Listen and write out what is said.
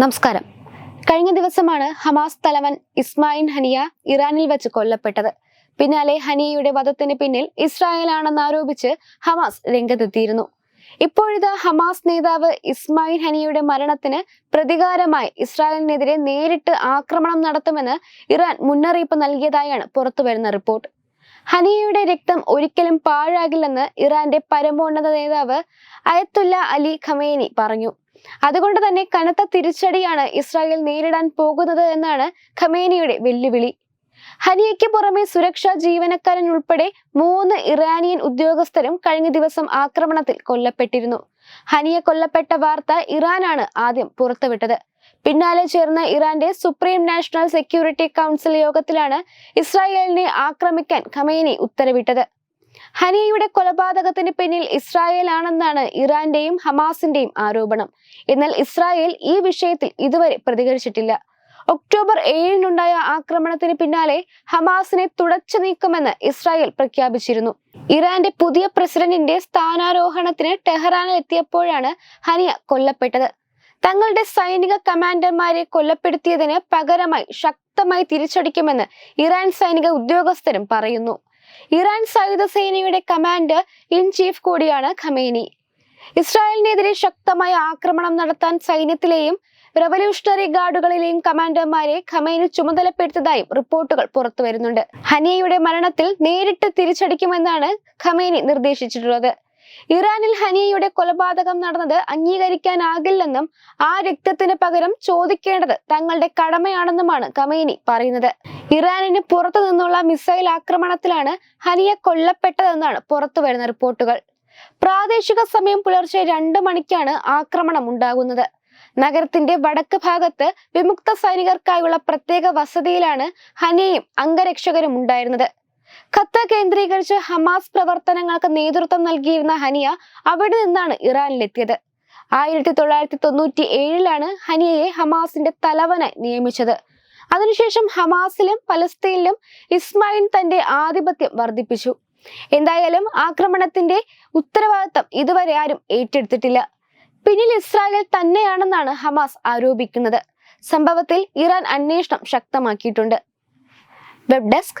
നമസ്കാരം കഴിഞ്ഞ ദിവസമാണ് ഹമാസ് തലവൻ ഇസ്മായിൽ ഹനിയ ഇറാനിൽ വെച്ച് കൊല്ലപ്പെട്ടത് പിന്നാലെ ഹനിയയുടെ വധത്തിന് പിന്നിൽ ഇസ്രായേലാണെന്ന് ആരോപിച്ച് ഹമാസ് രംഗത്തെത്തിയിരുന്നു ഇപ്പോഴിത് ഹമാസ് നേതാവ് ഇസ്മായിൽ ഹനിയുടെ മരണത്തിന് പ്രതികാരമായി ഇസ്രായേലിനെതിരെ നേരിട്ട് ആക്രമണം നടത്തുമെന്ന് ഇറാൻ മുന്നറിയിപ്പ് നൽകിയതായാണ് പുറത്തുവരുന്ന റിപ്പോർട്ട് ഹനിയയുടെ രക്തം ഒരിക്കലും പാഴാകില്ലെന്ന് ഇറാന്റെ പരമോന്നത നേതാവ് അയത്തുല്ല അലി ഖമേനി പറഞ്ഞു അതുകൊണ്ട് തന്നെ കനത്ത തിരിച്ചടിയാണ് ഇസ്രായേൽ നേരിടാൻ പോകുന്നത് എന്നാണ് ഖമേനിയുടെ വെല്ലുവിളി ഹനിയയ്ക്ക് പുറമെ സുരക്ഷാ ജീവനക്കാരൻ ഉൾപ്പെടെ മൂന്ന് ഇറാനിയൻ ഉദ്യോഗസ്ഥരും കഴിഞ്ഞ ദിവസം ആക്രമണത്തിൽ കൊല്ലപ്പെട്ടിരുന്നു ഹനിയ കൊല്ലപ്പെട്ട വാർത്ത ഇറാനാണ് ആദ്യം പുറത്തുവിട്ടത് പിന്നാലെ ചേർന്ന ഇറാന്റെ സുപ്രീം നാഷണൽ സെക്യൂരിറ്റി കൗൺസിൽ യോഗത്തിലാണ് ഇസ്രായേലിനെ ആക്രമിക്കാൻ ഖമേനി ഉത്തരവിട്ടത് ഹനിയയുടെ കൊലപാതകത്തിന് പിന്നിൽ ഇസ്രായേൽ ആണെന്നാണ് ഇറാന്റെയും ഹമാസിന്റെയും ആരോപണം എന്നാൽ ഇസ്രായേൽ ഈ വിഷയത്തിൽ ഇതുവരെ പ്രതികരിച്ചിട്ടില്ല ഒക്ടോബർ ഏഴിനുണ്ടായ ആക്രമണത്തിന് പിന്നാലെ ഹമാസിനെ തുടച്ചു നീക്കുമെന്ന് ഇസ്രായേൽ പ്രഖ്യാപിച്ചിരുന്നു ഇറാന്റെ പുതിയ പ്രസിഡന്റിന്റെ സ്ഥാനാരോഹണത്തിന് ടെഹ്റാനിൽ എത്തിയപ്പോഴാണ് ഹനിയ കൊല്ലപ്പെട്ടത് തങ്ങളുടെ സൈനിക കമാൻഡർമാരെ കൊല്ലപ്പെടുത്തിയതിന് പകരമായി ശക്തമായി തിരിച്ചടിക്കുമെന്ന് ഇറാൻ സൈനിക ഉദ്യോഗസ്ഥരും പറയുന്നു ഇറാൻ സായുധ സേനയുടെ കമാൻഡർ ഇൻ ചീഫ് കൂടിയാണ് ഖമേനി ഇസ്രായേലിനെതിരെ ശക്തമായ ആക്രമണം നടത്താൻ സൈന്യത്തിലെയും റവല്യൂഷണറി ഗാർഡുകളിലെയും കമാൻഡർമാരെ ഖമേനി ചുമതലപ്പെടുത്തിയതായും റിപ്പോർട്ടുകൾ പുറത്തു വരുന്നുണ്ട് ഹനിയയുടെ മരണത്തിൽ നേരിട്ട് തിരിച്ചടിക്കുമെന്നാണ് ഖമൈനി നിർദ്ദേശിച്ചിട്ടുള്ളത് ഇറാനിൽ ഹനിയയുടെ കൊലപാതകം നടന്നത് അംഗീകരിക്കാനാകില്ലെന്നും ആ രക്തത്തിന് പകരം ചോദിക്കേണ്ടത് തങ്ങളുടെ കടമയാണെന്നുമാണ് കമേനി പറയുന്നത് ഇറാനിന് പുറത്തു നിന്നുള്ള മിസൈൽ ആക്രമണത്തിലാണ് ഹനിയ കൊല്ലപ്പെട്ടതെന്നാണ് പുറത്തു വരുന്ന റിപ്പോർട്ടുകൾ പ്രാദേശിക സമയം പുലർച്ചെ രണ്ടു മണിക്കാണ് ആക്രമണം ഉണ്ടാകുന്നത് നഗരത്തിന്റെ വടക്ക് ഭാഗത്ത് വിമുക്ത സൈനികർക്കായുള്ള പ്രത്യേക വസതിയിലാണ് ഹനിയയും അംഗരക്ഷകരും ഉണ്ടായിരുന്നത് ഖത്തർ കേന്ദ്രീകരിച്ച് ഹമാസ് പ്രവർത്തനങ്ങൾക്ക് നേതൃത്വം നൽകിയിരുന്ന ഹനിയ അവിടെ നിന്നാണ് ഇറാനിലെത്തിയത് ആയിരത്തി തൊള്ളായിരത്തി തൊണ്ണൂറ്റി ഏഴിലാണ് ഹനിയയെ ഹമാസിന്റെ തലവനായി നിയമിച്ചത് അതിനുശേഷം ഹമാസിലും പലസ്തീനിലും ഇസ്മായിൽ തന്റെ ആധിപത്യം വർദ്ധിപ്പിച്ചു എന്തായാലും ആക്രമണത്തിന്റെ ഉത്തരവാദിത്തം ഇതുവരെ ആരും ഏറ്റെടുത്തിട്ടില്ല പിന്നിൽ ഇസ്രായേൽ തന്നെയാണെന്നാണ് ഹമാസ് ആരോപിക്കുന്നത് സംഭവത്തിൽ ഇറാൻ അന്വേഷണം ശക്തമാക്കിയിട്ടുണ്ട് വെബ് ഡെസ്ക്